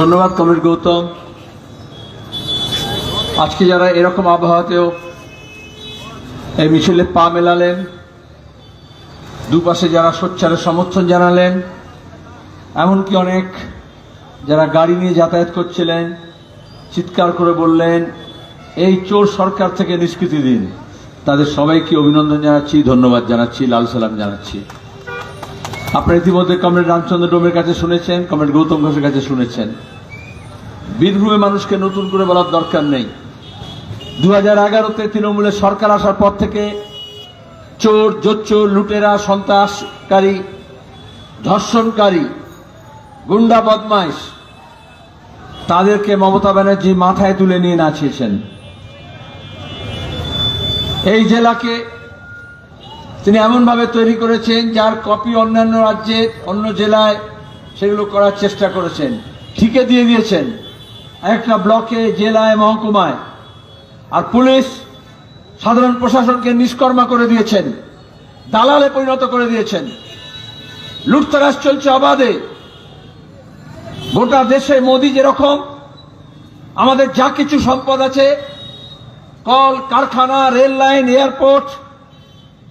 ধন্যবাদ, কমরেড গৌতম। আজকে যারা এরকম আবহাওয়াতেও এই মিছিলে পা মেলালেন, দুপাশে যারা সোচ্চারে সমর্থন জানালেন, এমনকি অনেক যারা গাড়ি নিয়ে যাতায়াত করছিলেন, চিৎকার করে বললেন, এই চোর সরকার থেকে নিষ্কৃতি দিন। তাদের সবাইকে অভিনন্দন জানাচ্ছি, ধন্যবাদ জানাচ্ছি, লাল সালাম জানাচ্ছি। আপনারা ইতিমধ্যে কমরেড রামচন্দ্র ডোমের কাছে শুনেছেন কমরেড গৌতম ঘোষের কাছে শুনেছেন। বীরভূমে মানুষকে নতুন করে বলার দরকার নেই। দু হাজার এগারোতে তৃণমূলের সরকার আসার পর থেকে চোর, জোচ্চোর, লুটেরা, সন্ত্রাসকারী, ধর্ষণকারী, গুন্ডা বদমাইশ, তাদেরকে মমতা ব্যানার্জি মাথায় তুলে নিয়ে নাচিয়েছেন। এই জেলাকে তিনি এমনভাবে তৈরি করেছেন যার কপি অন্যান্য রাজ্যে, অন্য জেলায় সেগুলো করার চেষ্টা করেছেন। ঠিকে দিয়ে দিয়েছেন। একটা ব্লকে, জেলায়, মহকুমায়। আর পুলিশ সাধারণ প্রশাসনকে নিষ্কর্মা করে দিয়েছেন। দালালে পরিণত করে দিয়েছেন। লুটতরাজ চলছে অবাধে। গোটা দেশে মোদি যেরকম, আমাদের যা কিছু সম্পদ আছে, কল, কারখানা, rail line, airport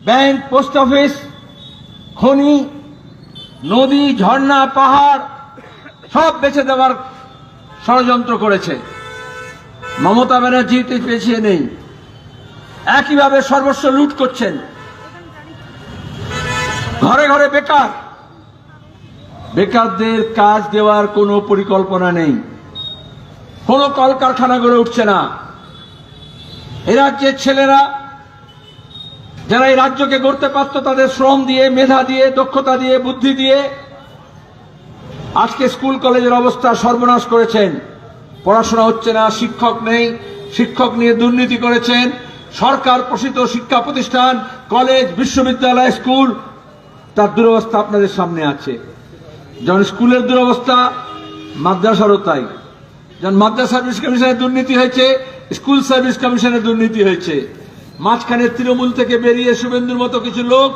bank, post office, খনি, নদী, ঝর্ণা, পাহাড়, সব বেছে দেওয়ার ষড়যন্ত্র করেছে। মমতা ব্যানার্জিতে পেছিয়ে নেই। একইভাবে সর্বস্ব লুট করছেন। ঘরে ঘরে বেকার। বেকারদের কাজ দেওয়ার কোনো পরিকল্পনা নেই। কোনো কলকারখানা গড়ে উঠছে না। এ রাজ্যের ছেলেরা যারা এই রাজ্যকে গড়তে পারত, তাদের শ্রম দিয়ে, মেধা দিয়ে, দক্ষতা দিয়ে, বুদ্ধি দিয়ে আজকে স্কুল কলেজের অবস্থা সর্বনাশ করেছেন। পড়াশোনা হচ্ছে না, শিক্ষক নেই, শিক্ষক নিয়ে দুর্নীতি করেছেন। সরকার প্রসিত শিক্ষা প্রতিষ্ঠান, কলেজ, বিশ্ববিদ্যালয়, স্কুল, তার দুরবস্থা আপনাদের সামনে আছে। যেমন স্কুলের দুরবস্থা, মাদ্রাসারও তাই। যেমন মাদ্রাসা সার্ভিস কমিশনের দুর্নীতি হয়েছে, স্কুল সার্ভিস কমিশনের দুর্নীতি হয়েছে। মাঝখানে তৃণমূল থেকে বেরিয়ে শুভেন্দুর মতো কিছু লোক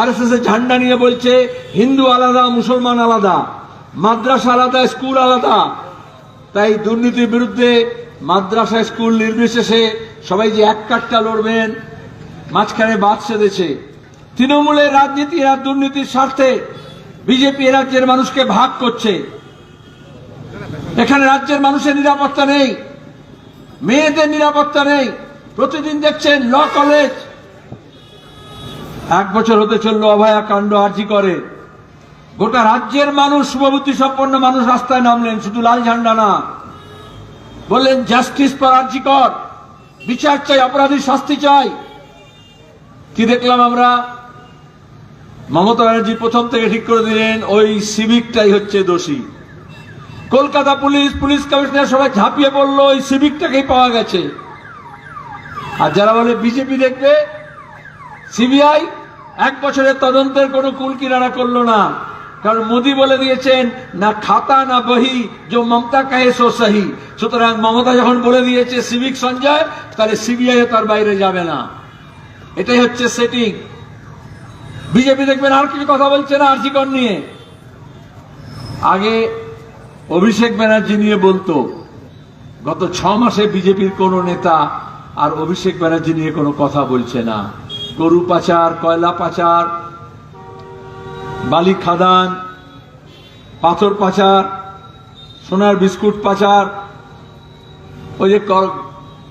আর এস এর ঝান্ডা নিয়ে বলছে, হিন্দু আলাদা, মুসলমান আলাদা, মাদ্রাসা আলাদা, স্কুল আলাদা। তাই দুর্নীতির বিরুদ্ধে মাদ্রাসা, স্কুল নির্বিশেষে সবাই যে এক কাঠটা লড়বেন, মাঝখানে বাদ সেধেছে। তৃণমূলের রাজনীতি আর দুর্নীতির স্বার্থে বিজেপি রাজ্যের মানুষকে ভাগ করছে। এখানে রাজ্যের মানুষের নিরাপত্তা নেই, মেয়েদের নিরাপত্তা নেই প্রতিদিন দেখছেন ল কলেজ। এক বছর হতে চলল অভয়া কাণ্ড আর্জি করে। গোটা রাজ্যের মানুষ শুভবুদ্ধি সম্পন্ন মানুষ রাস্তায় নামলেন, শুধু লাল ঝান্ডা না। বললেন, জাস্টিস ফর আর্জি কর। বিচার চাই, অপরাধীর শাস্তি চাই। কি দেখলাম আমরা? মমতা ব্যানার্জি প্রথম থেকে ঠিক করে দিলেন, ওই সিভিকটাই হচ্ছে দোষী। কলকাতা পুলিশ পুলিশ কমিশনার সবাই ঝাঁপিয়ে পড়ল, ওই সিভিকটাকেই পাওয়া গেছে। আর যারা বলে বিজেপি দেখবে, সিবিআই এক বছরের তদন্তের কোনো কুল কিনারা করল না। কারণ মোদী বলে দিয়েছেন, না খাতা, না বহি, যে মমতা কাহে সো সহি। সুতরাং মমতা যখন বলে দিয়েছে সিভিক সঞ্জয়, তাহলে সিবিআই তার বাইরে যাবে না। এটাই হচ্ছে সেটিং বিজেপি দেখবেন আর কিছু কথা বলছে না আর আর্জিকর নিয়ে। আগে অভিষেক ব্যানার্জি নিয়ে বলতো, গত ছ মাসে বিজেপির কোন নেতা আর অভিষেক ব্যানার্জি নিয়ে কোনো কথা বলছে না। গরু পাচার, কয়লা পাচার, বালি খাদান, পাথর পাচার, সোনার বিস্কুট পাচার। ওই যে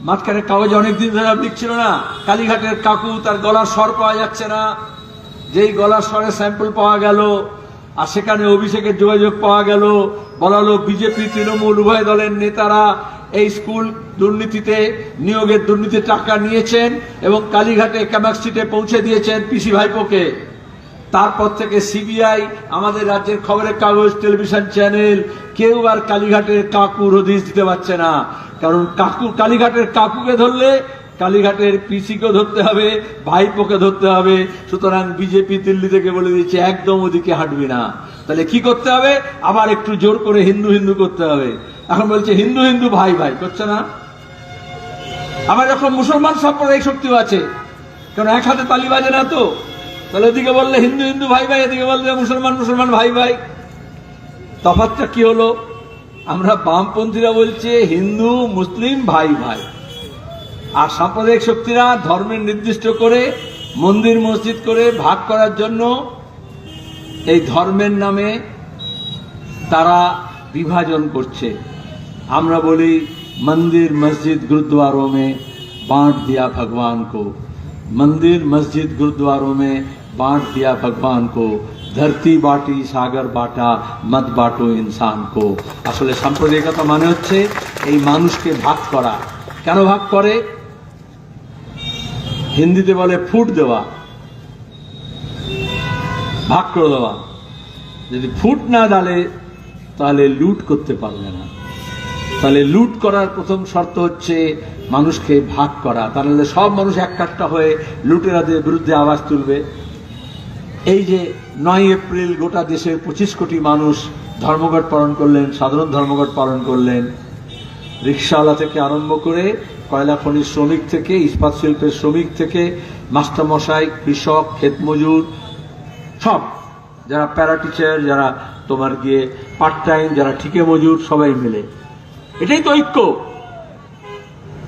মাঝখানে কাগজে অনেকদিন ধরে লিখছিল না, কালীঘাটের কাকু তার গলার স্বর পাওয়া যাচ্ছে না। যেই গলার স্বরে স্যাম্পল পাওয়া গেল, আর সেখানে অভিষেকের যোগাযোগ পাওয়া গেল বলা হলো বিজেপি, তৃণমূল, উভয় দলের নেতারা এই স্কুল দুর্নীতিতে, নিয়োগের দুর্নীতির টাকা নিয়েছেন এবং কালীঘাটে ক্যামাক্সিটে পৌঁছে দিয়েছেন পিসি ভাইপোকে। তারপর থেকে সিবিআই, আমাদের রাজ্যের খবরের কাগজ, টেলিভিশন চ্যানেল, কেউ আর কালীঘাটের কাকুর হদিস দিতে পারছে না। কারণ কাকু, কালীঘাটের কাকুকে ধরলে কালীঘাটের পিসিকে ধরতে হবে, ভাইপোকে ধরতে হবে। সুতরাং বিজেপি দিল্লি থেকে বলে দিয়েছে, একদম ওদিকে হাঁটবি না। তাহলে কি করতে হবে? আবার একটু জোর করে হিন্দু হিন্দু করতে হবে। এখন বলছে, হিন্দু হিন্দু, ভাই ভাই, করছে না? আবার যখন মুসলমান সাম্প্রদায়িক শক্তিও আছে কারণ এক হাতে তালি বাজে না তো? তাহলে ওদিকে বললে, হিন্দু হিন্দু, ভাই ভাই, এদিকে বললে, মুসলমান মুসলমান, ভাই ভাই। তফাৎটা কি হলো? আমরা বামপন্থীরা বলছে, হিন্দু, মুসলিম, ভাই ভাই। আর সাম্প্রদায়িক শক্তিরা ধর্মের নির্দিষ্ট করে, মন্দির, মসজিদ করে ভাগ করার জন্য এই ধর্মের নামে তারা বিভাজন করছে। আমরা বলি मंदिर मस्जिद गुरुद्वारों में बांट दिया भगवान को मंदिर मस्जिद गुरुद्वारों में बांट दिया भगवान को ধরতি বাটি সাগর বাটা মত বাটো ইনসান কো আসলে সাম্প্রদায়িকতা মানে হচ্ছে এই মানুষকে ভাগ করা কেন ভাগ করে হিন্দিতে বলে ফুট দেওয়া ভাগ করে দেওয়া যদি ফুট না ডালে তাহলে লুট করতে পারবে না তাহলে লুট করার প্রথম শর্ত হচ্ছে মানুষকে ভাগ করা। তাহলে সব মানুষ এক কাটটা হয়ে লুটেরাদের বিরুদ্ধে আওয়াজ তুলবে। এই যে নয় এপ্রিল গোটা দেশের পঁচিশ কোটি মানুষ ধর্মঘট পালন করলেন, সাধারণ ধর্মঘট পালন করলেন, রিক্সাওয়ালা থেকে আরম্ভ করে কয়লা খনির শ্রমিক থেকে, ইস্পাত শিল্পের শ্রমিক থেকে, মাস্টারমশাই, কৃষক, ক্ষেতমজুর, সব। যারা প্যারা টিচার যারা তোমার গিয়ে পার্ট টাইম যারা ঠিকে মজুর সবাই মিলে। এটাই তো ঐক্য।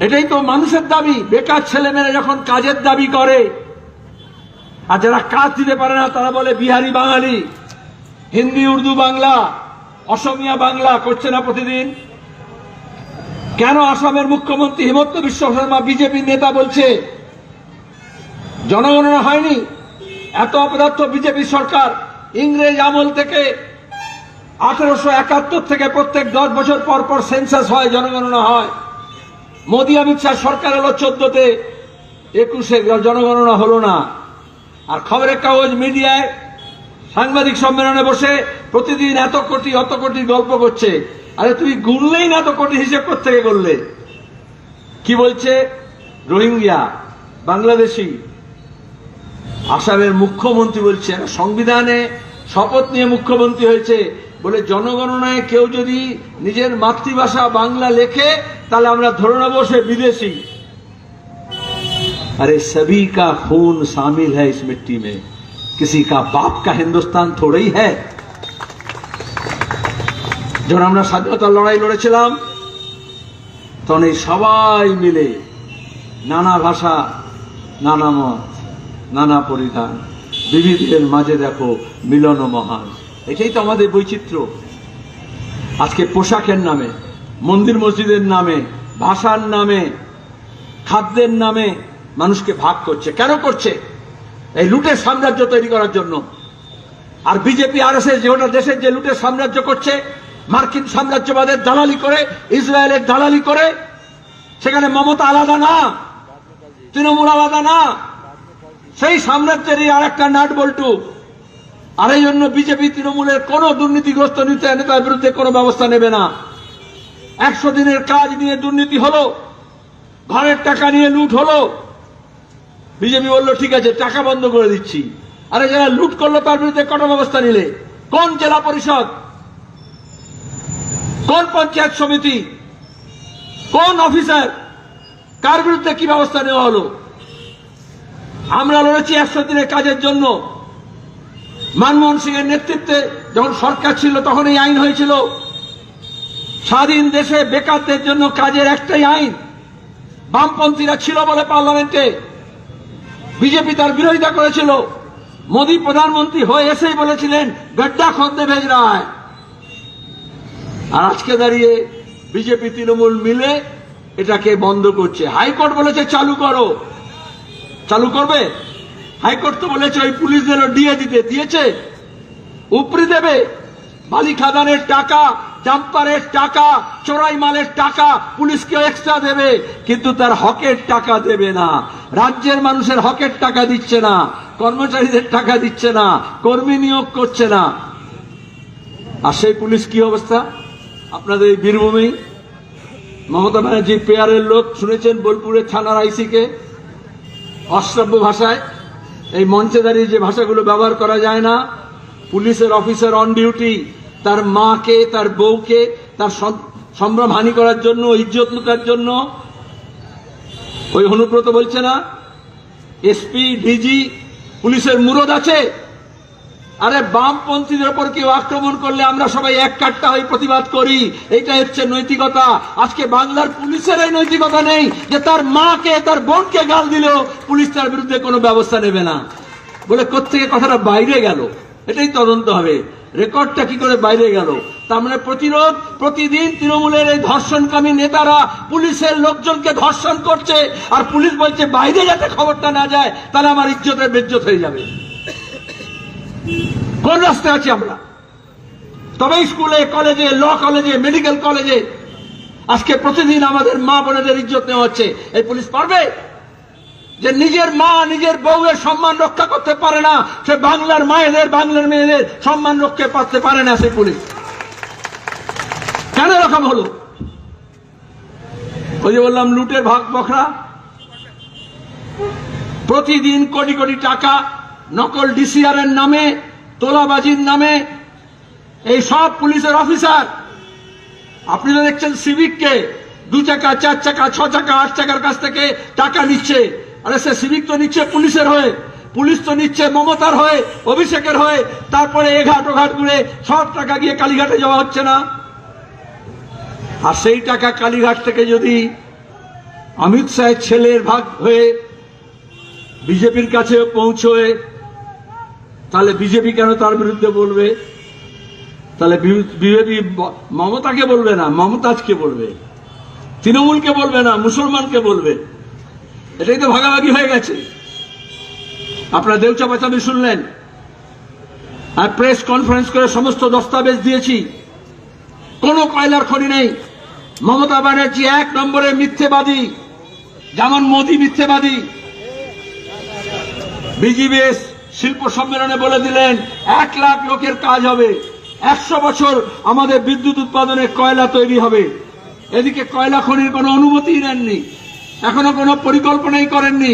এটাই তো মানুষের দাবি। বেকার ছেলে ছেলেমেয়েরা যখন কাজের দাবি করে, আর যারা কাজ দিতে পারে না, তারা বলে বিহারি বাঙালি, হিন্দি, উর্দু বাংলা, অসমিয়া বাংলা করছে না প্রতিদিন। কেন আসামের মুখ্যমন্ত্রী হিমন্ত বিশ্ব শর্মা বিজেপি নেতা বলছে, জনগণনা হয়নি? এত অপদার্থ বিজেপি সরকার ইংরেজ আমল থেকে আঠারোশো একাত্তর থেকে প্রত্যেক দশ বছর পর পর সেন্সাস হয়, জনগণনা হয়। মোদী অমিত শাহ সরকার এলো চোদ্দতে, একুশে জনগণনা হলো না। আর খবরের কাগজ মিডিয়ায় সাংবাদিক সম্মেলনে বসে প্রতিদিন এত কোটি, অত কোটি গল্প করছে। আরে তুই গুনলেই না এত কোটি হিসেব থেকে করলে? কি বলছে? রোহিঙ্গিয়া বাংলাদেশি। আসামের মুখ্যমন্ত্রী বলছে, সংবিধানে শপথ নিয়ে মুখ্যমন্ত্রী হয়েছে। বলে জনগণনায় কেউ যদি নিজের মাতৃভাষা বাংলা লেখে তাহলে আমরা ধরে নেব সে বিদেশি अरे सभी का खून शामिल है इस मिट्टी में किसी का बाप का हिंदुस्तान थोड़ा ही है যখন আমরা স্বাধীনতার লড়াই লড়েছিলাম তখন এই সবাই মিলে নানা ভাষা নানা মত নানা পরিধান বিবিধের মাঝে দেখো মিলন মহান এটাই তো আমাদের বৈচিত্র্য। আজকে পোশাকের নামে, মন্দির মসজিদের নামে, ভাষার নামে, খাদ্যের নামে মানুষকে ভাগ করছে। কেন করছে? এই লুটের সাম্রাজ্য তৈরি করার জন্য। আর বিজেপি আর এস ওটা দেশের যে লুটের সাম্রাজ্য করছে, মার্কিন সাম্রাজ্যবাদের দালালি করে, ইসরায়েলের দালালি করে, সেখানে মমতা আলাদা না, তৃণমূল আলাদা না, সেই সাম্রাজ্যেরই আর একটা নাট বল্টু। আর এই জন্য বিজেপি তৃণমূলের কোন দুর্নীতিগ্রস্ত নেতা নেতার বিরুদ্ধে কোনো ব্যবস্থা নেবে না। একশো দিনের কাজ নিয়ে দুর্নীতি হলো, ঘরের টাকা নিয়ে লুট হলো। বিজেপি বলল, ঠিক আছে, টাকা বন্ধ করে দিচ্ছি। আরে যারা লুট করল, তার বিরুদ্ধে কঠোর ব্যবস্থা নিলে কোন জেলা পরিষদ, কোন পঞ্চায়েত সমিতি, কোন অফিসার, কার বিরুদ্ধে কি ব্যবস্থা নেওয়া হলো? আমরা লড়েছি একশো দিনের কাজের জন্য। মনমোহন সিং এর নেতৃত্বে যখন সরকার ছিল, তখন এই আইন হয়েছিল, স্বাধীন দেশে বেকারদের জন্য কাজের একটাই আইন। বামপন্থীরা ছিল বলে পার্লামেন্টে, বিজেপি তার বিরোধিতা করেছিল। মোদী প্রধানমন্ত্রী হয়ে এসেই বলেছিলেন, গড্ডা খন্দে ভেজ রায়। আর আজকে দাঁড়িয়ে বিজেপি, তৃণমূল মিলে এটাকে বন্ধ করছে। হাইকোর্ট বলেছে, চালু করো। চালু করবে? হাইকোর্ট তো বলেছে, ওই পুলিশদেরও দিয়ে দিতে, দিয়েছে। উপরি দেবে। বালি খাদানের টাকা, জাম্পারের টাকা, চোরাই মালের টাকা পুলিশকে এক্সট্রা দেবে। কিন্তু তার হকের টাকা দেবে না। রাজ্যের মানুষের হকের টাকা দিচ্ছে না। কর্মচারীদের টাকা দিচ্ছে না। কর্মী নিয়োগ করছে না। আর সেই পুলিশ কি অবস্থা? আপনাদের এই বীরভূমেই মমতা ব্যানার্জি পেয়ারের লোক শুনেছেন বোলপুরের থানার আইসিকে? অশ্রাব্য ভাষায়। এই মঞ্চে দাঁড়িয়ে যে ভাষাগুলো ব্যবহার করা যায় না, পুলিশের অফিসার অন ডিউটি তার মাকে, তার বউকে, তার সম- সম্ভ্রম হানি করার জন্য, ইজ্জত লুকার জন্য, ওই অনুব্রত বলছে না, এসপি, ডিজি, পুলিশের মুরদ আছে। আরে বামপন্থীদের উপর কেউ আক্রমণ করলে আমরা সবাই এক কাট্টা হয়ে প্রতিবাদ করি। এইটা হচ্ছে নৈতিকতা। আজকে বাংলার পুলিশের এই নৈতিকতা নেই যে তার মাকে, তার বোনকে গাল দিলেও পুলিশ তার বিরুদ্ধে কোনো ব্যবস্থা নেবে না। বলে কোত্থেকে কথাটা বাইরে গেল? এটাই তদন্ত হবে। রেকর্ডটা কি করে বাইরে গেল? তার মানে প্রতিরোধ, প্রতিদিন তৃণমূলের এই ধর্ষণকামী নেতারা পুলিশের লোকজনকে ধর্ষণ করছে, আর পুলিশ বলছে, বাইরে যাতে খবরটা না যায়, তাহলে আমার ইজ্জতের বেজ্জত হয়ে যাবে। কোন রাস্তায় আছি আমরা। তবে স্কুলে, কলেজে, ল কলেজে, মেডিকেল কলেজে আজকে প্রতিদিন আমাদের মা বোনেদের ইজ্জত নেওয়া হচ্ছে। এই পুলিশ পারবে? যে নিজের মা, নিজের বউয়ের সম্মান রক্ষা করতে পারে না, সে বাংলার মায়েদের, বাংলার মেয়েদের সম্মান রক্ষা করতে পারে না সে পুলিশ। কেন এরকম হলো? ওই যে বললাম, লুটের ভাগ বখরা। প্রতিদিন কোটি কোটি টাকা নকল ডিসিআর এর নামে তোলাবাজির নামে এই সব পুলিশের অফিসার। আপনি তো দেখছেন সিভিককে দু চাকা, চার চাকা, ছ চাকা, আট চাকার কাছ থেকে টাকা নিচ্ছে। আরে সে সিভিক তো নিচ্ছে পুলিশের হয়ে। পুলিশ তো নিচ্ছে মমতার হয়ে, অভিষেকের হয়ে। তারপরে এঘাট ওঘাট ঘুরে সব টাকা গিয়ে কালীঘাটে যাওয়া হচ্ছে না। আর সেই টাকা কালীঘাট থেকে যদি অমিত শাহের ছেলের ভাগ হয়ে বিজেপির কাছে পৌঁছয়ে তাহলে বিজেপি কেন তার বিরুদ্ধে বলবে? তাহলে বিজেপি মমতাকে বলবে না, মমতাজকে বলবে। তৃণমূলকে বলবে না, মুসলমানকে বলবে। এটাই তো ভাগাভাগি হয়ে গেছে। আপনারা দেউচা পাচামি শুনলেন? আর প্রেস কনফারেন্স করে সমস্ত দস্তাবেজ দিয়েছি। কোনো কয়লার খনি নেই। মমতা ব্যানার্জি এক নম্বরে মিথ্যেবাদী। যেমন মোদী মিথ্যেবাদী। বিজিবিএস শিল্প সম্মেলনে বলে দিলেন, এক লাখ লোকের কাজ হবে। একশো বছর আমাদের বিদ্যুৎ উৎপাদনে কয়লা তৈরি হবে। এদিকে কয়লা খনির কোনো অনুমতি নেননি। এখনও কোনো পরিকল্পনাই করেননি।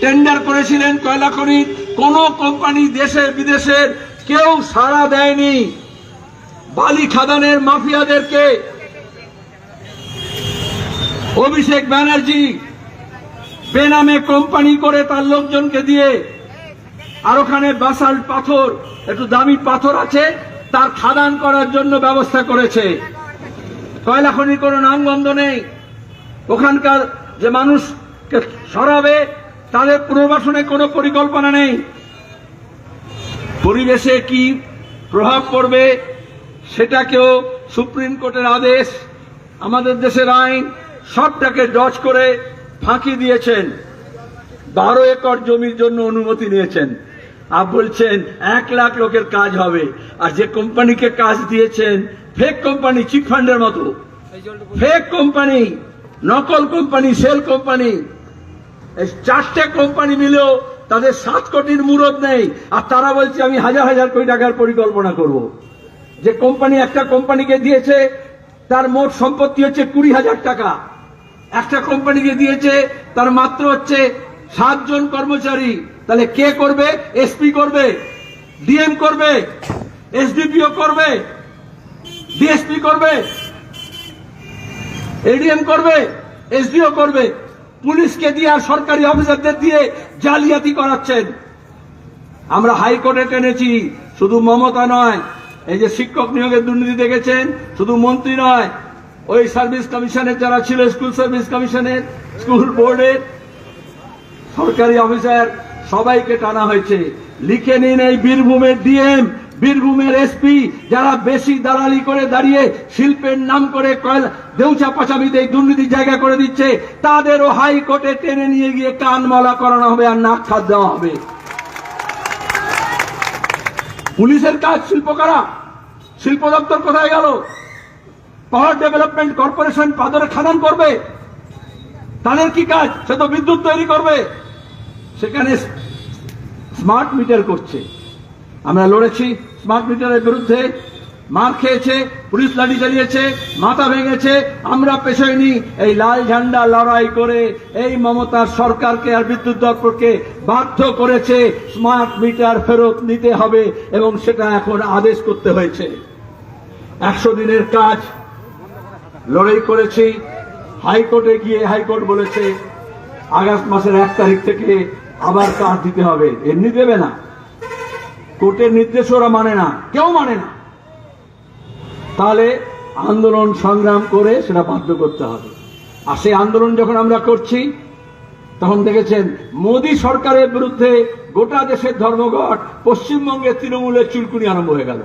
টেন্ডার করেছিলেন কয়লা খনি কোন কোম্পানি দেশে বিদেশের কেউ সাড়া দেয়নি। বালি খাদানের মাফিয়াদেরকে অভিষেক ব্যানার্জি বেনামে কোম্পানি করে তার লোকজনকে দিয়ে আর ওখানে বাসাল পাথর, একটু দামি পাথর আছে, তার খাদান করার জন্য ব্যবস্থা করেছে। কয়লা খনির কোনো নামগন্ধ নেই। ওখানকার যে মানুষকে সরাবে, তাদের পুনর্বাসনের কোনো পরিকল্পনা নেই। পরিবেশে কি প্রভাব পড়বে, সেটাকেও সুপ্রিম কোর্টের আদেশ, আমাদের দেশের আইন, সবটাকে ডচ করে ফাঁকি দিয়েছেন। বারো একর জমির জন্য অনুমতি নিয়েছেন। আর বলছেন, এক লাখ লোকের কাজ হবে। আর যে কোম্পানিকে কাজ দিয়েছেন ফেক কোম্পানি চিট ফান্ডের মতো। ফেক কোম্পানি নকল কোম্পানি সেল কোম্পানি চারটে কোম্পানি মিলেও তাদের সাত কোটির মুরদ নেই। আর তারা বলছে, আমি হাজার হাজার কোটি টাকার পরিকল্পনা করব। যে কোম্পানি একটা কোম্পানিকে দিয়েছে, তার মোট সম্পত্তি হচ্ছে কুড়ি হাজার টাকা। একটা কোম্পানিকে দিয়েছে, তার মাত্র হচ্ছে সাতজন কর্মচারী, তাহলে কে করবে? এসপি করবে ডিএম করবে এসডিপিও করবে ডিএসপি করবে এডিএম করবে এসডিও করবে। পুলিশকে দিয়ে আর সরকারি অফিসারদের দিয়ে জালিয়াতি করাচ্ছেন। আমরা হাইকোর্টে টেনেছি, শুধু মমতা নয়, এই যে শিক্ষক নিয়োগের দুর্নীতি দেখেছেন, শুধু মন্ত্রী নয়, ওই সার্ভিস কমিশনের যারা ছিল, স্কুল সার্ভিস কমিশনের, স্কুল বোর্ডের সরকারি অফিসার সবাইকে টানা হয়েছে। লিখে নিন এই বীরভূমের ডিএম, বীরভূমের এসপি, যারা বেশি দালালি করে দাঁড়িয়ে শিল্পের নাম করে কয়লা দেউচা পাচামিতে এই দুর্নীতি জায়গা করে দিচ্ছে, তাদেরও হাইকোর্টে টেনে নিয়ে গিয়ে কানমালা করানো হবে আর নাক খাত দেওয়া হবে। পুলিশের কাজ শিল্প করা শিল্প দপ্তর কোথায় গেল? পাওয়ার ডেভেলপমেন্ট কর্পোরেশন পাদরে খাদান করবে। তাদের কি কাজ? সে তো বিদ্যুৎ তৈরি করবে। সেখানে স্মার্ট মিটার করছে। আমরা লড়েছি স্মার্ট মিটারের বিরুদ্ধে। মার খেয়েছে, পুলিশ লাঠি চালিয়েছে, মাথা ভেঙেছে। আমরা পেছাইনি এই লাল ঝান্ডা লড়াই করে। এই মমতার সরকারকে আর বিদ্যুৎ দপ্তরকে বাধ্য করেছে স্মার্ট মিটার ফেরত নিতে হবে এবং সেটা এখন আদেশ করতে হয়েছে। একশো দিনের কাজ। লড়াই করেছি। হাইকোর্টে গিয়ে হাইকোর্ট বলেছে, আগস্ট মাসের এক তারিখ থেকে আবার কাজ দিতে হবে। এমনি দেবে না। কোর্টের নির্দেশ ওরা মানে না, কেউ মানে না। তাহলে আন্দোলন সংগ্রাম করে সেটা বাধ্য করতে হবে। আর সেই আন্দোলন যখন আমরা করছি, তখন দেখেছেন মোদী সরকারের বিরুদ্ধে গোটা দেশের ধর্মঘট পশ্চিমবঙ্গের তৃণমূলের চুলকুনি আরম্ভ হয়ে গেল।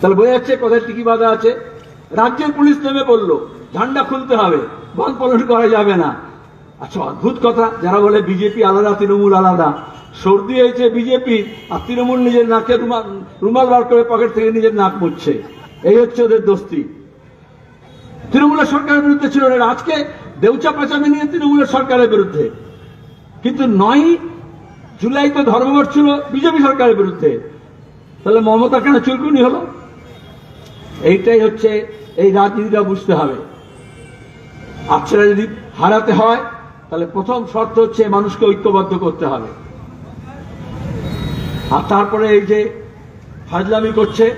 তাহলে বোঝা যাচ্ছে কোথায় টিকি বাধা আছে? রাজ্যের পুলিশ নেমে পড়ল। ঝান্ডা খুলতে হবে। বন পালন করা যাবে না। আচ্ছা অদ্ভুত কথা। যারা বলে বিজেপি আলাদা, তৃণমূল আলাদা। সর্দি হয়েছে বিজেপি, আর তৃণমূল নিজের নাকে রুমাল বার করে পকেট থেকে নিজের নাক মুছছে। এই হচ্ছে ওদের দোস্তি। তৃণমূলের সরকারের বিরুদ্ধে ছিল না। আজকে দেউচা পাচামি নিয়ে তৃণমূলের সরকারের বিরুদ্ধে। কিন্তু নয় জুলাই তো ধর্মঘট ছিল বিজেপি সরকারের বিরুদ্ধে। তাহলে মমতা কেন চুলকুনি হলো? এইটাই হচ্ছে এই রাজনীতিটা বুঝতে হবে। সেটা যদি হারাতে হয়, তাহলে প্রথম শর্ত হচ্ছে মানুষকে ঐক্যবদ্ধ করতে হবে। আর তারপরে এই যে ফাজলামি করছে,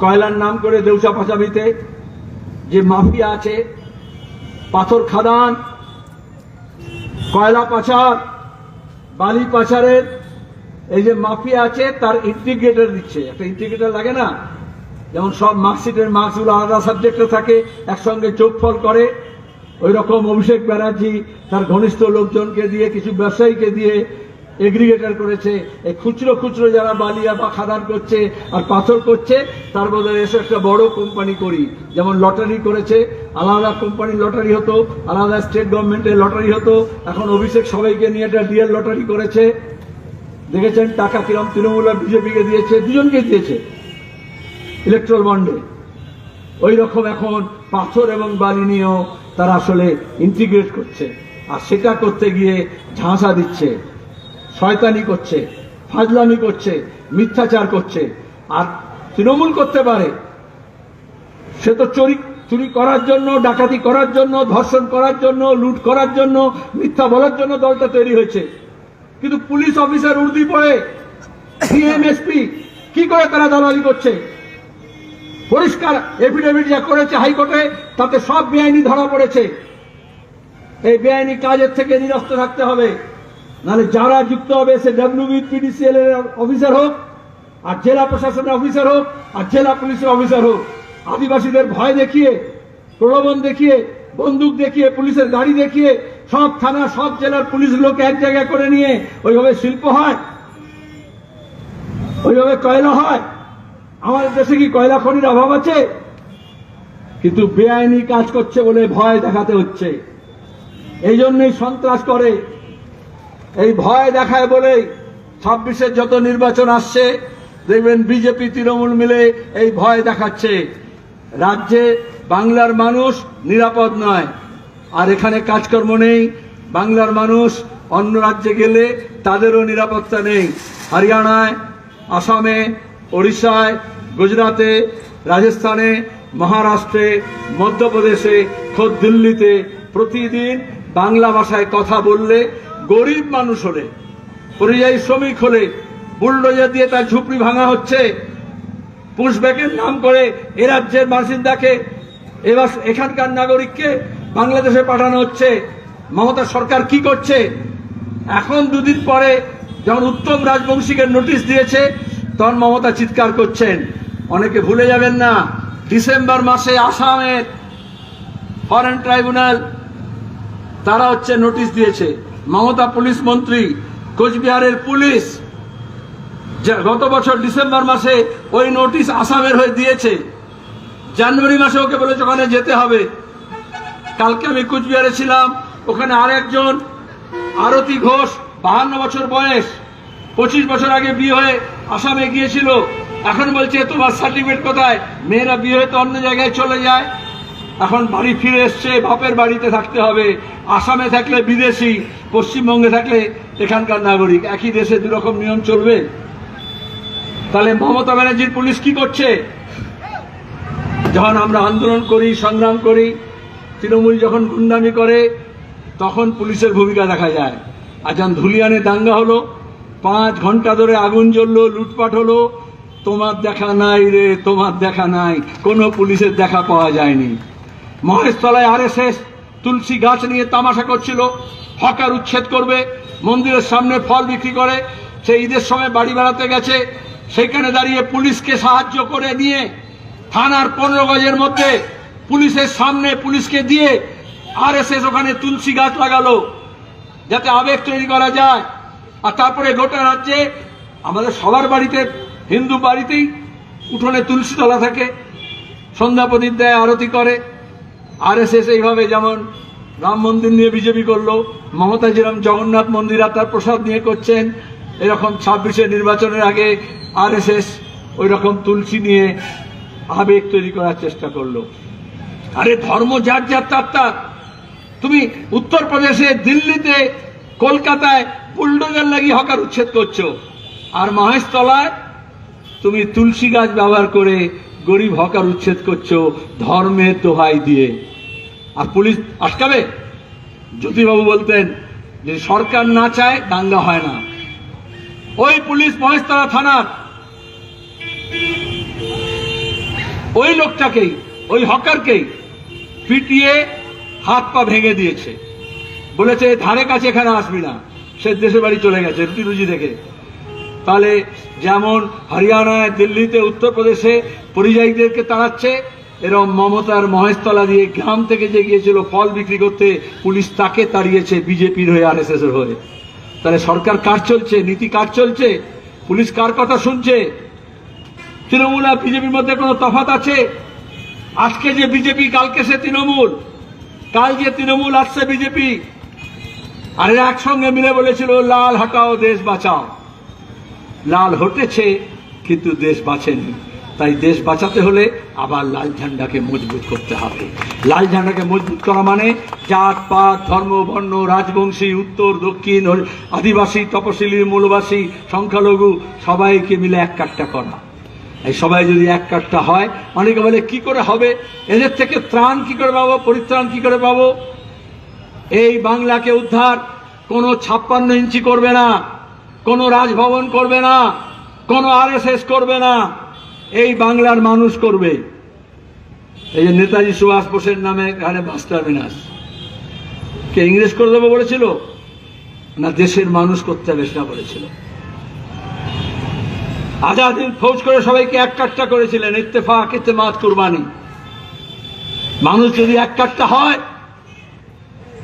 কয়লার নাম করে দেউচা পাচামিতে, যে মাফিয়া আছে, পাথর খাদান, কয়লা পাচার, বালি পাচারের এই যে মাফিয়া আছে, তার ইন্টিগ্রেটর দিচ্ছে। একটা ইন্টিগ্রেটর লাগে না? যেমন সব মার্কশিটের মার্কসগুলো আলাদা সাবজেক্টে থাকে, একসঙ্গে যোগফল করে। ওই রকম অভিষেক ব্যানার্জি তার ঘনিষ্ঠ লোকজনকে দিয়ে, কিছু ব্যবসায়ীকে দিয়ে এগ্রিগেটার করেছে। এই খুচরো খুচরো যারা বালিয়া বা খাদান করছে আর পাথর করছে, তার বদলে এসে একটা বড় কোম্পানি করি। যেমন লটারি করেছে, আলাদা কোম্পানি লটারি হতো, আলাদা স্টেট গভর্নমেন্টের লটারি হতো। এখন অভিষেক সবাইকে নিয়ে একটা ডিএল লটারি করেছে। দেখেছেন টাকা কিরম তৃণমূল বিজেপিকে দিয়েছে, দুজনকে দিয়েছে। ইলেকট্রাল বন্ডে ওই রকম এখন পাথর এবং বালি নিয়েও তারা আসলে ইন্টিগ্রেট করছে। আর সেটা করতে গিয়ে ঝাঁসা দিচ্ছে, শয়তানি করছে, ফাজলামি করছে, মিথ্যাচার করছে। আর তৃণমূল করতে পারে। সে তো চুরি চুরি করার জন্য, ডাকাতি করার জন্য, ধর্ষণ করার জন্য, লুট করার জন্য, মিথ্যা বলার জন্য দলটা তৈরি হয়েছে। কিন্তু পুলিশ অফিসার উর্দি পড়ে, সিএমএসপি, কি করে তারা দালালি করছে? পরিষ্কার এফিডেভিট যা করেছে হাইকোর্টে, তাতে সব বেআইনি ধরা পড়েছে। এই বেআইনি কাজের থেকে নিরস্ত থাকতে হবে। নাহলে যারা যুক্ত হবে, সে ডাব্লিউবি পিডিসিএল এর অফিসার হোক, আর জেলা প্রশাসনের অফিসার হোক, আর জেলা পুলিশের অফিসার হোক। আদিবাসীদের ভয় দেখিয়ে, প্রলোভন দেখিয়ে, বন্দুক দেখিয়ে, পুলিশের গাড়ি দেখিয়ে, সব থানা, সব জেলার পুলিশগুলোকে এক জায়গায় করে নিয়ে, ওইভাবে শিল্প হয়, ওইভাবে কয়লা হয় আমাদের দেশে কি কয়লা খনির অভাব আছে? কিন্তু বেআইনি কাজ করছে বলে ভয় দেখাতে হচ্ছে। এই জন্যই সন্ত্রাস করে। এই ভয় দেখায় বলেই ছাব্বিশের যত নির্বাচন আসছে, দেখবেন বিজেপি, তৃণমূল মিলে এই ভয় দেখাচ্ছে। রাজ্যে বাংলার মানুষ নিরাপদ নয়। আর এখানে কাজকর্ম নেই। বাংলার মানুষ অন্য রাজ্যে গেলে তাদেরও নিরাপত্তা নেই। হরিয়ানায়, আসামে ওড়িশায় গুজরাতে রাজস্থানে, মহারাষ্ট্রে, মধ্যপ্রদেশে, খোদ দিল্লিতে প্রতিদিন বাংলা ভাষায় কথা বললে গরিব মানুষ হলে, পরিযায়ী শ্রমিক হলে বুলডোজার দিয়ে তার ঝুপড়ি ভাঙা হচ্ছে। পুশব্যাকের নাম করে এ রাজ্যের বাসিন্দাকে এবার এখানকার নাগরিককে বাংলাদেশে পাঠানো হচ্ছে। মমতা সরকার কি করছে? এখন দুদিন পরে যখন উত্তম রাজবংশীকে নোটিশ দিয়েছে তখন মমতা চিৎকার করছেন। অনেকে ভুলে যাবেন না, ডিসেম্বর মাসে আসামের ফরেন ট্রাইব্যুনাল, তারা হচ্ছে নোটিশ দিয়েছে। মমতা পুলিশ মন্ত্রী, কোচবিহারের পুলিশ গত বছর ডিসেম্বর মাসে ওই নোটিশ আসামের হয়ে দিয়েছে। জানুয়ারি মাসে ওকে বলেছে ওখানে যেতে হবে। কালকে আমি কুচবিহারে ছিলাম, ওখানে আরেকজন আরতি ঘোষ, বাহান্ন বছর বয়স। পঁচিশ বছর আগে বিয়ে হয়ে আসামে গিয়েছিল। এখন বলছে, তোমার সার্টিফিকেট কোথায়? মেয়েরা বিয়ে হয়ে তো অন্য জায়গায় চলে যায়। এখন বাড়ি ফিরে এসছে, বাপের বাড়িতে থাকতে হবে। আসামে থাকলে বিদেশি, পশ্চিমবঙ্গে থাকলে এখানকার নাগরিক। একই দেশে দুরকম নিয়ম চলবে। তাহলে মমতা ব্যানার্জির পুলিশ কি করছে? যখন আমরা আন্দোলন করি, সংগ্রাম করি, তৃণমূল যখন গুন্ডামি করে, তখন পুলিশের ভূমিকা দেখা যায়। আর যখন ধুলিয়ানে দাঙ্গা হলো। পাঁচ ঘণ্টা ধরে আগুন জ্বললো, লুটপাট হলো। তোমার দেখা নাই রে, তোমার দেখা নাই। কোনো পুলিশের দেখা পাওয়া যায়নি। মহেশতলায় আরএসএস তুলসী গাছ নিয়ে তামাশা করছিল। হকার উচ্ছেদ করবে, মন্দিরের সামনে ফল বিক্রি করে। সে ঈদের সময় বাড়ি বেড়াতে গেছে। সেখানে দাঁড়িয়ে পুলিশকে সাহায্য করে নিয়ে থানার পনেরো গজের মধ্যে পুলিশের সামনে পুলিশকে দিয়ে আর এস ওখানে তুলসী গাছ লাগালো। যাতে আবেগ তৈরি করা যায়। আর তারপরে গোটা রাজ্যে আমাদের সবার বাড়িতে, হিন্দু বাড়িতেই উঠোনে তুলসী তলা থাকে, সন্ধ্যা প্রদীপ দেয়, আরতি করে। আর এস এস এইভাবে যেমন রাম মন্দির নিয়ে বিজেপি করল মমতা জগন্নাথ মন্দির আর তার প্রসাদ নিয়ে করছেন, এরকম ছাব্বিশে নির্বাচনের আগে আর এস এস ওই রকম তুলসী নিয়ে আবেগ তৈরি করার চেষ্টা করল। আরে ধর্ম যার যার তার। তুমি উত্তরপ্রদেশে, দিল্লিতে, কলকাতায় বুলডোজার লাগিয়ে হকার উচ্ছেদ করছ। আর মহেশতলায় তুমি তুলসী গাছ ব্যবহার করে গরিব হকার উচ্ছেদ করছ ধর্মের দোহাই দিয়ে। আর পুলিশ আটকাবে? জ্যোতিবাবু বলতেন, যে সরকার না চায়, দাঙ্গা হয় না। ওই পুলিশ মহেশতলা থানার। ওই লোকটাকেই, ওই হকারকেই পিটিয়ে হাত পা ভেঙে দিয়েছে। বলেছে ধারে কাছে এখানে আসবি না। সে দেশের বাড়ি চলে গেছে, রুটি রুজি দেখে। তাহলে যেমন হরিয়ানায় দিল্লিতে, উত্তরপ্রদেশে পরিযায়ীদেরকে তাড়াচ্ছে এরকম মমতার মহেশতলা দিয়ে গ্রাম থেকে যে গিয়েছিল ফল বিক্রি করতে, পুলিশ তাকে তাড়িয়েছে বিজেপির হয়ে আর এর হয়ে। তাহলে সরকার কার চলছে? নীতি কার চলছে? পুলিশ কার কথা শুনছে? তৃণমূল আর বিজেপির মধ্যে কোনো তফাত আছে? আজকে যে বিজেপি, কালকে সে তৃণমূল। কাল যে তৃণমূল আসছে বিজেপি। আর একসঙ্গে মিলে বলেছিল, লাল হাটাও দেশ বাঁচাও। লাল হটেছে, কিন্তু দেশ বাঁচেনি। তাই দেশ বাঁচাতে হলে আবার লাল ঝান্ডাকে মজবুত করতে হবে। লাল ঝান্ডাকে মজবুত করা মানে জাত, পাত, ধর্ম, বর্ণ, রাজবংশী, উত্তর, দক্ষিণ, আদিবাসী, তপশিলি, মূলবাসী, সংখ্যালঘু, সবাইকে মিলে এক কাটটা করা। এই সবাই যদি এক কাটটা হয়, অনেকে বলে, কি করে হবে? এদের থেকে ত্রাণ কি করে পাবো? পরিত্রাণ কি করে পাবো? এই বাংলাকে উদ্ধার কোনো ছাপ্পান্ন ইঞ্চি করবে না, কোনো রাজভবন করবে না, কোনো আরএসএস করবে না। এই বাংলার মানুষ করবে। এই যে নেতাজি সুভাষ বোসের নামে এখানে বাস কে ইংরেজ করে দেবো বলেছিল? না দেশের মানুষ করতে হবে সেটা বলেছিল। আজাদিন ফৌজ করে সবাইকে এক কাট্টা করেছিলেন, ইত্তেফাক ইত্তেমাদ কুরবানি। মানুষ যদি এক কাট্টা হয়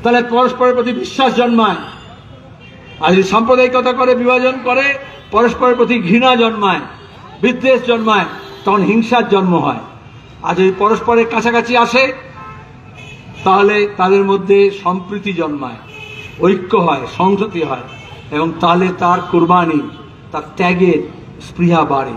তাহলে পরস্পরের প্রতি বিশ্বাস জন্মায়। আর যদি সাম্প্রদায়িকতা করে, বিভাজন করে, পরস্পরের প্রতি ঘৃণা জন্মায়, বিদ্বেষ জন্মায়, তখন হিংসার জন্ম হয়। আর যদি পরস্পরের কাছাকাছি আসে, তাহলে তাদের মধ্যে সম্প্রীতি জন্মায়, ঐক্য হয় সংহতি হয়, এবং তাহলে তার কোরবানি, তার ত্যাগের স্পৃহা বাড়ে।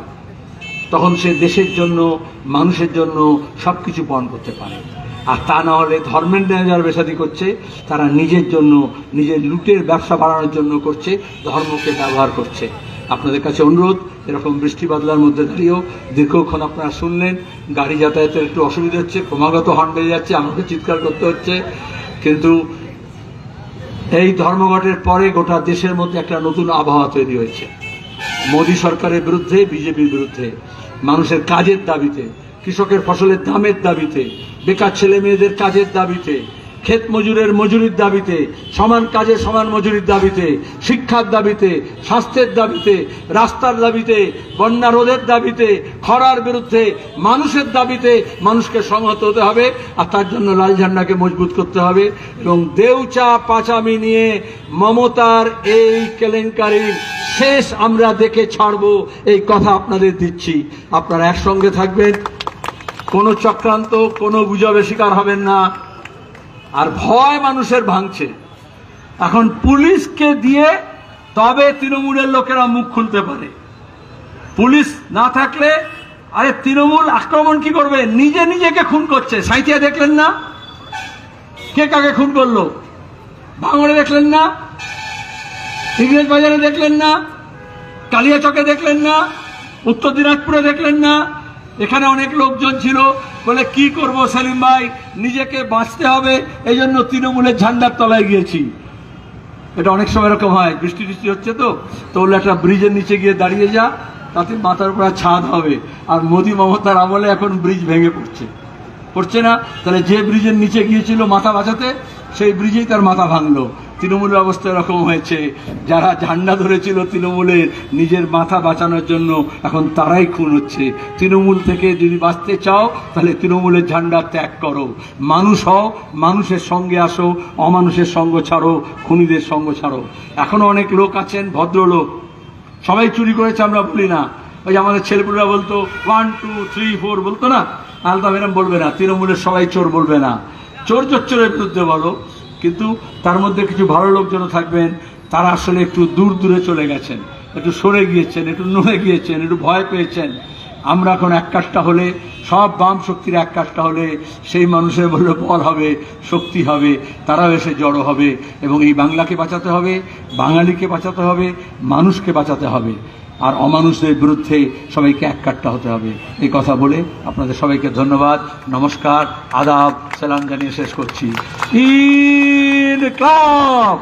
তখন সে দেশের জন্য, মানুষের জন্য সব কিছু পণ করতে পারে। আর তা না হলে ধর্মের নিয়ে যারা বেসাদি করছে, তারা নিজের জন্য, নিজের লুটের ব্যবসা বাড়ানোর জন্য করছে, ধর্মকে ব্যবহার করছে। আপনাদের কাছে অনুরোধ, এরকম বৃষ্টি বাদলার মধ্যে দাঁড়িয়েও দীর্ঘক্ষণ আপনারা শুনলেন, গাড়ি যাতায়াতের একটু অসুবিধা হচ্ছে, ক্রমাগত হর্ন বেড়ে যাচ্ছে, আমাকে চিৎকার করতে হচ্ছে। কিন্তু এই ধর্মঘটের পরে গোটা দেশের মধ্যে একটা নতুন আবহাওয়া তৈরি হয়েছে। মোদী সরকারের বিরুদ্ধে, বিজেপির বিরুদ্ধে, মানুষের কাজের দাবিতে কৃষকের ফসলের দামের দাবিতে, বেকার ছেলে মেয়েদের কাজের দাবিতে, ক্ষেত মজুরের মজুরির দাবিতে, সমান কাজে সমান মজুরির দাবিতে, শিক্ষার দাবিতে, স্বাস্থ্যের দাবিতে, রাস্তার দাবিতে, বন্যা রোধের দাবিতে, খরার বিরুদ্ধে, মানুষের দাবিতে মানুষকে সংহত হতে হবে আর তার জন্য লাল ঝান্ডাকে মজবুত করতে হবে এবং দেউচা পাচামি নিয়ে মমতার এই কেলেঙ্কারির শেষ আমরা দেখে ছাড়বো এই কথা আপনাদের দিচ্ছি। আপনারা একসঙ্গে থাকবেন। কোনো চক্রান্ত, কোনো গুজবে শিকার হবেন না। আর ভয় মানুষের ভাঙছে। এখন পুলিশকে দিয়ে তবে তৃণমূলের লোকেরা মুখ খুলতে পারে। পুলিশ না থাকলে, আরে তৃণমূল আক্রমণ কি করবে? নিজে নিজেকে খুন করছে। সাঁইতিয়া দেখলেন না? কে কাকে খুন করল? ভাঙড়ে দেখলেন না? ইংরেজ বাজারে দেখলেন না? কালিয়াচকে দেখলেন না? উত্তর দিনাজপুরে দেখলেন না? এখানে অনেক লোকজন ছিল। বলে, কি করব সেলিম ভাই? নিজেকে বাঁচতে হবে। এই জন্য তৃণমূলের ঝান্ডার তলায় গিয়েছি। এটা অনেক সময় এরকম হয়। বৃষ্টি বৃষ্টি হচ্ছে তো। তো বললে একটা ব্রিজের নিচে গিয়ে দাঁড়িয়ে যা। তাতে মাথার উপর ছাদ হবে। আর মোদি মমতার আমলে এখন ব্রিজ ভেঙে পড়ছে। পড়ছে না? তাহলে যে ব্রিজের নিচে গিয়েছিল মাথা বাঁচাতে, সেই ব্রিজেই তার মাথা ভাঙলো। তৃণমূলের অবস্থা এরকম হয়েছে। যারা ঝান্ডা ধরেছিল তৃণমূলের নিজের মাথা বাঁচানোর জন্য, এখন তারাই খুন হচ্ছে। তৃণমূল থেকে যদি বাঁচতে চাও, তাহলে তৃণমূলের ঝান্ডা ত্যাগ করো। মানুষ হও, মানুষের সঙ্গে আসো, অমানুষের সঙ্গ ছাড়ো, খুনিদের সঙ্গ ছাড়ো। এখনও অনেক লোক আছেন, ভদ্রলোক। সবাই চুরি করেছে আমরা বলি না। ওই আমাদের ছেলেপুলেরা বলতো ওয়ান টু থ্রি ফোর বলতো না? আলতা ম্যাডাম বলবে না। তৃণমূলের সবাই চোর বলবে না। চোর চোর চোরের বিরুদ্ধে বলো। কিন্তু তার মধ্যে কিছু ভালো লোকজনও থাকবেন। তারা আসলে একটু দূর দূরে চলে গেছেন। একটু সরে গিয়েছেন, একটু নড়ে গিয়েছেন, একটু ভয় পেয়েছেন। আমরা এখন এক কাজটা হলে, সব বাম শক্তির এক কাজটা হলে, সেই মানুষের বললে বল হবে, শক্তি হবে, তারাও এসে জড়ো হবে এবং এই বাংলাকে বাঁচাতে হবে, বাঙালিকে বাঁচাতে হবে, মানুষকে বাঁচাতে হবে। আর অমানুষদের বিরুদ্ধে সবাইকে এক কাট্টা হতে হবে। এই কথা বলে আপনাদের সবাইকে ধন্যবাদ, নমস্কার, আদাব। সালাম জানিয়ে শেষ করছি। In club!